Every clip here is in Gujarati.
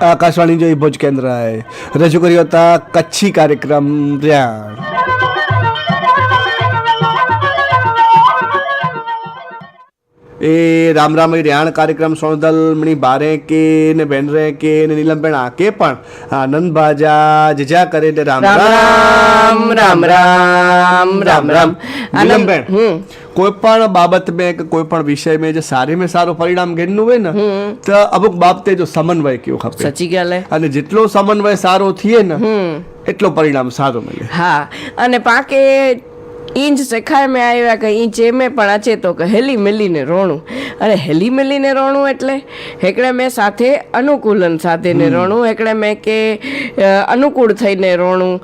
આકાશવાણી જો ભુજ કેન્દ્રએ રજૂ કર્યો હતા કચ્છી કાર્યક્રમ ર્યાણ. એ રામ રામ રિયાણ કાર્યક્રમ સોનદલ મણી બારે કે ને બેનરે કે ને નીલમબેન આકે પણ આનંદ બાજા જજા કરે ને રામ રામ રામ. રામ રામ રામ નીલમબેન હમ. કોઈ પણ બાબત મેં કે કોઈ પણ વિષય મેં જે સારી મેં સારું પરિણામ ઘેરનું હોય ને તો અમુક બાબતે જો સમન્વય કેવો ખપે. સચી ગયા અને જેટલો સમન્વય સારો થઈએ ને એટલો પરિણામ સારો મળે. હા અને પાકે ઇંચ શેખાય મેં આવ્યા કે ઈંચ એમે પણ અચે તો કે હેલી મેલીને રોણું. અને હેલી મેલીને રોણું એટલે? હેકડે મેં સાથે અનુકૂલન સાથેને રોણું હેકડે મેં કે અનુકૂળ થઈને રોણું.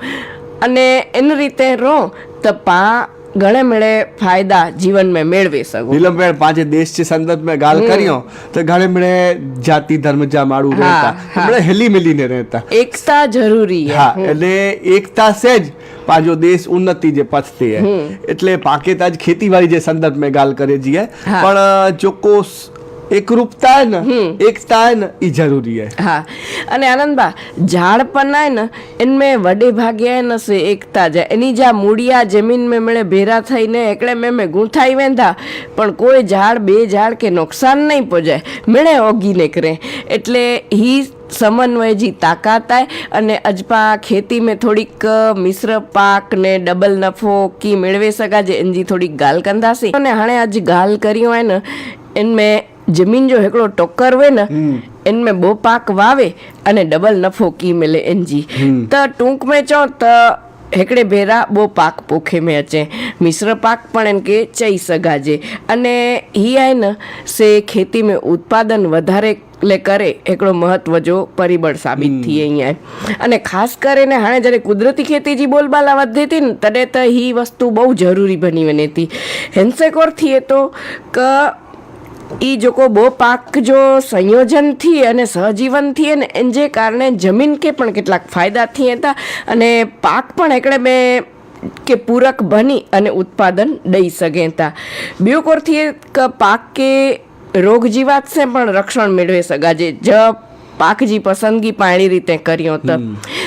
અને એની રીતે રો તો પા ઘણે મેળે ફાયદા જીવન મેં મેળવી શકું. નીલમબેન પાંચે દેશ છે સંદર્ભ મેં ગાલ કર્યો તો ઘણે મેળે જાતિ ધર્મ જા માળું રહેતા. આપણે હેલી મિલીને રહેતા. એકતા જરૂરી હા. એટલે એકતા છે જ. પાજો દેશ ઉન્નતિ જે પથતી હે. એટલે પાકેતા જ ખેતીવાડી જે સંદર્ભ મેં ગાલ કરે જીએ પણ ચોખ્ખો સ- એકરૂપતા હે ને એકતા હે ને એ જરૂરી હે. હા. અને આનંદબા ઝાડ પણ આય ને એનમે વડે ભાગ્યા ન સે એકતા જાય. એની જા મૂળિયા જમીન મે મળે ભેરા થઈને એકડે મે મે ગૂંથાઈ વેંધા. પણ કોઈ ઝાડ બે ઝાડ કે નુકસાન નહીં પહોંચાય. મેળે ઓગીને કરે એટલે હી સમન્વયજી તાકાત આય અને અજપા ખેતી મેં થોડીક મિશ્ર પાક ને ડબલ નફો કી મેળવે સકા જે એનજી થોડીક ગાલ કંદાસી અને હાણે આજ ગાલ કર્યું હોય ને એન મેં જમીન જો હેકડો ટોકર હોય ને એનમે બહુ પાક વાવે અને ડબલ નફો કી મેલે એનજી. તો ટૂંક મેં ચો તો હેકડે ભેરા બહુ પાક પોખે મેં અચે. મિશ્ર પાક પણ એમ કે ચઈ સગાજે અને હી આય ને સે ખેતી મેં ઉત્પાદન વધારે લે કરે એકડો મહત્વ જો પરિબળ સાબિત થઈ અહીંયા અને ખાસ કરીને હાણે જ્યારે કુદરતી ખેતી જે બોલબાલા વધી હતી ને તડે તો હી વસ્તુ બહુ જરૂરી બની બની હતી હેન્સેકોરથી એ તો ક એ જોકો બહુ પાક જો સંયોજનથી અને સહજીવનથી અને એને કારણે જમીન કે પણ કેટલાક ફાયદાથી હતા અને પાક પણ એકડે બે કે પૂરક બની અને ઉત્પાદન દઈ શકે હતા. બ્યુકોરથી એક પાક કે રોગ જીવાત છે પણ રક્ષણ મેળવી શકાય જ પાક જી પસંદગી પાણી રીતે કર્યો તો.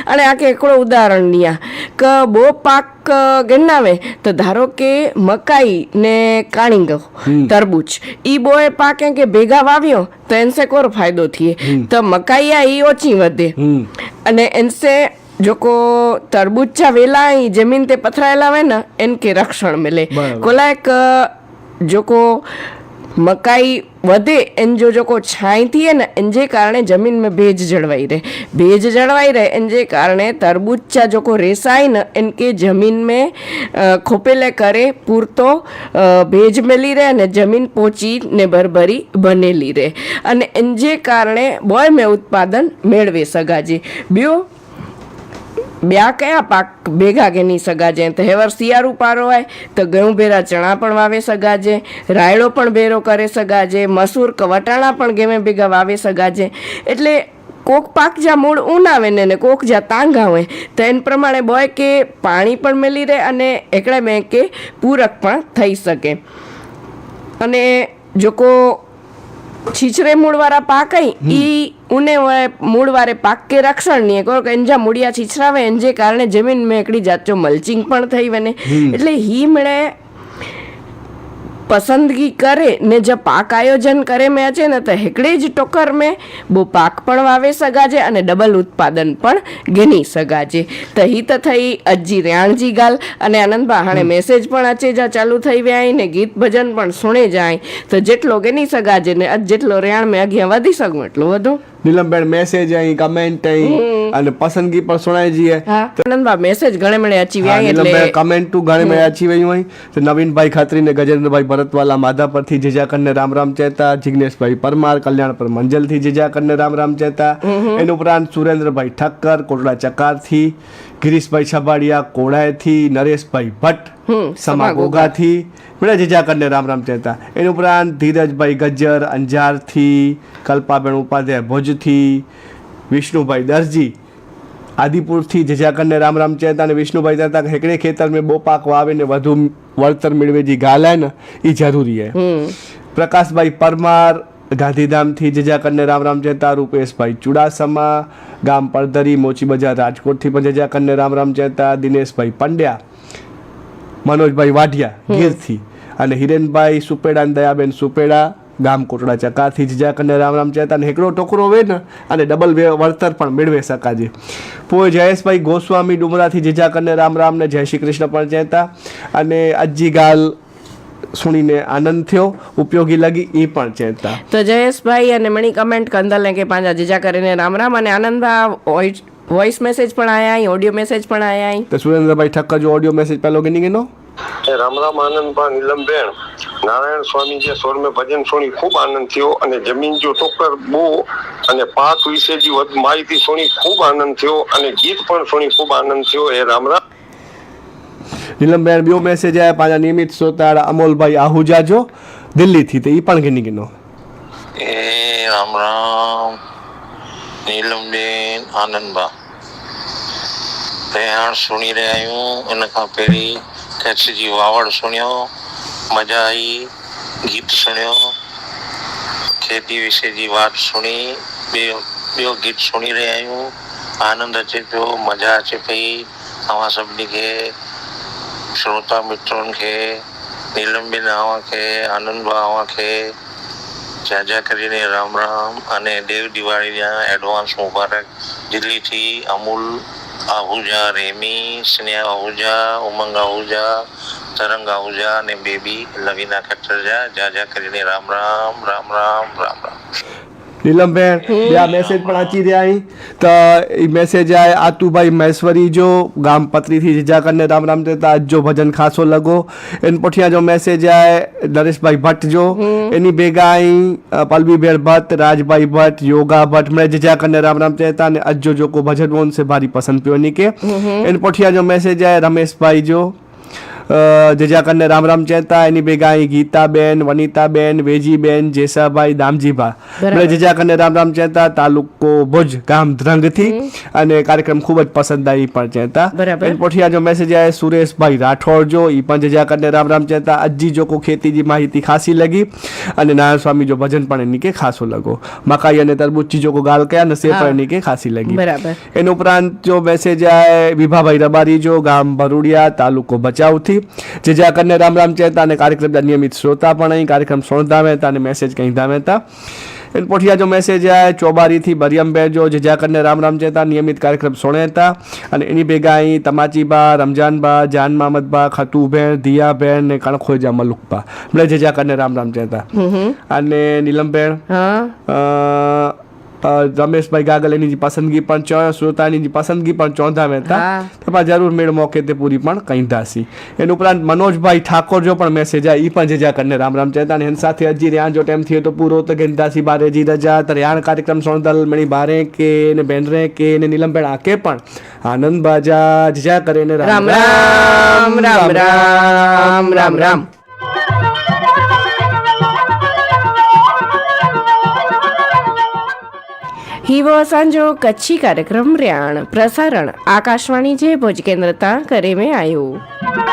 અને આ કે એકડો ઉદાહરણ નિયા કે બહુ પાક ગણાવે તો ધારો કે મકાઈ ને કાણીંગ તરબૂચ ઈ બોએ પાકે કે ભેગા વાવ્યો તો એનસે કોર ફાયદો થઈએ તો મકાઈ આ ઈ ઓછી વધે. અને એનસે જોકો તરબૂચા વેલા ઈ જમીન તે પથરાયેલા હોય ને એન કે રક્ષણ બરાબર. કોલા એક જોકો મકાઈ વધે એન જો જોકો છાંય થઈએ ને એન જે કારણે જમીનમાં ભેજ જળવાઈ રહે. ભેજ જળવાઈ રહે એન જે કારણે તરબૂચા જોકો રેસાય ને એન કે જમીન અ, ખોપેલે કરે પૂરતો ભેજ મેલી રહે અને જમીન પોચી ને ભરભરી બનેલી રહે. અને એન જે કારણે બોય મેં ઉત્પાદન મેળવે સગાજી. બ્યો બ્યા કયા પાક ભેગા ઘેની સગાજે તો હેવર શિયાળુ પારો હોય, તો ઘઉં ભેરા ચણા પણ વાવે સગાજે રાયડો પણ ભેરો કરે સગાજે મસૂર કે વટાણા પણ ગેમે ભેગા વાવે સગાજે એટલે કોક પાક જ્યાં મૂળ ઉનાવે ને કોક જ્યાં તાંગા હોય, તો એન પ્રમાણે બોય કે પાણી પણ મેલી રહે અને એકડે મેં કે પૂરક પણ થઈ શકે. અને જોકો છીછરે મૂળવાળા પાક એ ઈ ઉને મૂળવારે પાક કે રક્ષણ નહીં કરો કે એંજા મૂળિયા છીછરાવે એન જે કારણે જમીન મેં એકડી જાચો મલ્ચિંગ પણ થઈ વને એટલે હી મળે પસંદગી કરે ને જે પાક આયોજન કરે મેં છે ને તો હેકડે જ ટોકર મેં. બહુ પાક પણ વાવે સગાજે અને ડબલ ઉત્પાદન પણ ગેની સગાજે. તો હી તો થઈ અજી રેણજી ગાલ અને આનંદબા હાણે મેસેજ પણ અચે જા ચાલુ થઈ વ્યાય ને ગીત ભજન પણ સુણે જાય. તો જેટલો ગેની સગાજે ને જેટલો રેણ મેં અગિયા વધી શકું એટલું વધુ. નીલમબેન મેસેજ અહીં કમેન્ટ અહીં અને પસંદગી પણ સુણાઈ જઈએ. હા. મેસેજ ઘણે મળે અચી વ્યાય એટલે કમેન્ટ ટુ ઘણી મળે અચી વયું હોય તો નવીનભાઈ ખાતરી ને ગજેન્દ્રભાઈ ભરતવાલા માધાપરથી જીજાકરને રામ રામ ચેતા જિગ્નેશભાઈ પરમાર કલ્યાણ કલ્યાણપર મંજલથી જીજાકરને રામ રામ ચેતા એનું ઉપરાંત સુરેન્દ્રભાઈ ઠક્કર કોટડા ચકારથી ગિરીશભાઈ છબાડિયા કોડાયથી નરેશભાઈ ભટ્ટ સમા ગોગાથી બધા જીજાકરને રામ રામ ચેતા એની ઉપરાંત ધીરજભાઈ ગજ્જર અંજારથી કલ્પાબેન ઉપાધ્યાય ભુજથી વિષ્ણુભાઈ દરજી આદિપુરથી જજાકરને રામ રામ ચેતા અને વિષ્ણુભાઈ ચેતા હેકડે ખેતર મેં બહુ પાક વાવીને વધુ વળતર મેળવે જે ગાલ ને એ જરૂરી હે. પ્રકાશભાઈ પરમાર ગાંધીધામથી જજાકરને કરીને રામ રામ ચેતા રૂપેશભાઈ ચુડાસમા ગામ પડધરી મોચી બજાર રાજકોટથી પણ જજાકરને કરીને રામ રામ ચેતા દિનેશભાઈ પંડ્યા મનોજભાઈ વાઢિયા ગીરથી અને હિરેનભાઈ સુપેડા અને દયાબેન સુપેડા ગામ કોટડા ચકાથી જીજા કને રામ રામ ચેતા અને એકડો ટોકરો વે ને અને ડબલ વે વળતર પણ મેળવે શકાજે. પોએ જયેશભાઈ ગોસ્વામી ડુમરાથી જીજા કને રામ રામ ને જય શ્રી કૃષ્ણ પણ ચેતા અને અજ્જી ગાલ સુણીને આનંદ થયો. ઉપયોગી લાગી એ પણ ચેતા. તો જયેશભાઈ અને મણી કમેન્ટ કંદલ કે પાંજા જીજા કરીને રામ રામ અને આનંદભા વોઇસ મેસેજ પણ આયા અહીં ઓડિયો મેસેજ પણ આયા અહીં તો સુરેન્દ્રભાઈ ઠક્કર જો ઓડિયો મેસેજ પહેલો ગણી ગયો રામ રામ આનંદબા નીલમબેન નારાયણ સ્વામી જે સોર મેં ભજન સુણી ખૂબ આનંદ થયો અને જમીન જો ટોકર બો અને પાક વિશે જે વધુ માહિતી સુણી ખૂબ આનંદ થયો અને ગીત પણ સુણી ખૂબ આનંદ થયો. એ રામ રામ નીલમબેન બ્યો મેસેજ આવ્યા પાછા નિયમિત શ્રોતા અમોલભાઈ આહુજા જો દિલ્હીથી તો એ પણ ગીની ગીનો એ રામ રામ નીલમબેન આનંદબા પ્રયાણ સુણી રહ્યું એના ખાं પહેરી કચ્છજી વાવડ સુણ્યો મજા આવી ગીત સુણ્યો ખેતી વિશે जी વાત સુણી ॿियो ॿियो गीत सुणी रहिया आहियूं आनंद अचे पियो मज़ा अचे पई तव्हां सभिनी खे श्रोता मित्रनि खे નીલમબેન આવા કે આનંદ આવા કે જાજા કરીને રામ રામ અને દેવ દિવાળીના એડવાન્સ મુબારક દિલ્હીથી અમૂલ આહુજા રેમી સ્નેહા આહુજા ઉમંગ આહુજા તરંગ આહુજા અને બેબી લવીના ખટ્ટરજા જાજા કરીને રામ રામ રામ રામ રામ રામ નીલમબેન બે આ મેસેજ પણ વાંચી રહ્યા અહીં તો એ મેસેજ આય આતુભાઈ મહેશ્વરી જો ગામ પત્રીથી જીજાકરને રામ રામ દેતા આજ જો ભજન ખાસો લગો. એન પઠિયા જો મેસેજ આય નરેશભાઈ ભટ્ટ જો. એની ભેગા અહીં પલ્વીબેન ભટ્ટ રાજભાઈ ભટ્ટ યોગા ભટ્ટ મને જીજાકરને રામ રામ દેતા અને અજ જો કો ભજન મોન સે ભારી પસંદ પ્યો ની કે એન પઠિયા જો મેસેજ આય રમેશભાઈ જો. અ, જેજા કરીને રામ રામ ચેતા એની ભેગા અહીં ગીતાબેન વનિતાબેન વેજીબેન જેસાભાઈ દામજીભા. એટલે જેજા કરીને રામ રામ ચેતા તાલુકો ભુજ ગામ ધ્રંગથી અને કાર્યક્રમ ખૂબ જ પસંદ આવી પણ ચેતા. એન પોઠિયા જો મેસેજ આવે સુરેશભાઈ રાઠોડ જો એ પણ જજાકરને કરીને રામ રામ ચેતા અજી જો કો ખેતી જી માહિતી ખાસી લગી અને નારાયણ સ્વામી જો ભજન પણ એની કે ખાસો લગો મકાઈ અને તરબૂચી જો કો ગાલ કયા અને સે પણ એની કે ખાસી લગી બરાબર. એનો ઉપરાંત જો મેસેજ આય વિભાભાઈ રબારી જો ગામ ભરૂડિયા તાલુકો ભચાઉથી જે જા કરીને રામ રામ ચહેતા અને કાર્યક્રમના નિયમિત શ્રોતા પણ અહીં કાર્યક્રમ સોણધામે મહેતા અને મેસેજ કહીતા મહેતા હતા એન પોઠિયા જો મેસેજ આય ચોબારીથી બરિયમ જો જે જા કરીને રામ રામ ચહેતા નિયમિત કાર્યક્રમ સોણે હતા અને એની ભેગા અહીં તમાચીબા રમજાનબા જાન મામદબા ખતુબેન દિયાબેન ને કણખોજા મલુકબા. એટલે જે જા કરીને રામ રામ ચહેતા અને નીલમબેન હા. રમેશભાઈ ગાગલ એની જે પસંદગી પણ શ્રોતાની જે પસંદગી પણ ચોંધા હતા. હા. તો પણ જરૂર મેળ મોકે તે પૂરી પણ કહી દાસી ઉપરાંત મનોજભાઈ ઠાકોર જો પણ મેસેજ આ એ પણ જેજા કરીને રામ રામ ચેતા અને એની સાથે હજી રહ્યા જો ટાઈમ થયો તો પૂરો તો ગેંદાસી બારે જી રજા તો રિયાણ કાર્યક્રમ સોણદલ મણી બારે કે ને બેનરે કે ને નીલમબેન આકે પણ આનંદ બાજા જીજા કરીને રામ રામ રામ રામ રામ રામ. હિવો સાંજો કચ્છી કાર્યક્રમ ર્યાણ પ્રસારણ આકાશવાણી જે ભુજ કેન્દ્ર તા કરે મેં આવ્યું